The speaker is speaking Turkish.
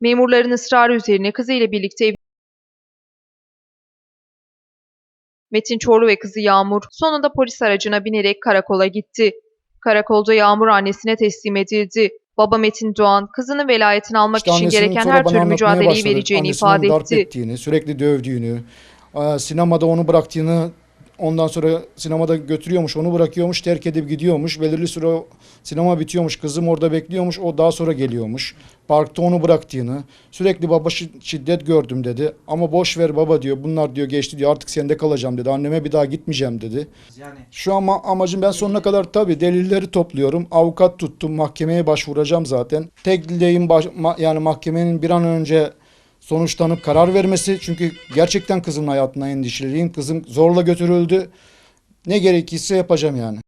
Memurların ısrarı üzerine kızıyla birlikte ev... Metin Çorlu ve kızı Yağmur sonunda polis aracına binerek karakola gitti. Karakolda Yağmur annesine teslim edildi. Baba Metin Doğan, kızının velayetini almak İşte için gereken her bana tür anlatmaya mücadeleyi vereceğini Annesinin ifade darp etti. ettiğini, sürekli dövdüğünü, sinemada onu bıraktığını, ondan sonra sinemada götürüyormuş, onu bırakıyormuş, terk edip gidiyormuş. Belirli süre sinema bitiyormuş, kızım orada bekliyormuş, o daha sonra geliyormuş. Parkta onu bıraktığını, sürekli baba şi- şiddet gördüm dedi. Ama boş ver baba diyor, bunlar diyor geçti diyor, artık sende kalacağım dedi. Anneme bir daha gitmeyeceğim dedi. Yani Şu an ma- amacım ben sonuna kadar tabii delilleri topluyorum. Avukat tuttum. Mahkemeye başvuracağım zaten. Tek dileğim baş- ma- yani mahkemenin bir an önce sonuçlanıp karar vermesi. Çünkü gerçekten kızımın hayatına endişeliyim. Kızım zorla götürüldü. Ne gerekirse yapacağım yani.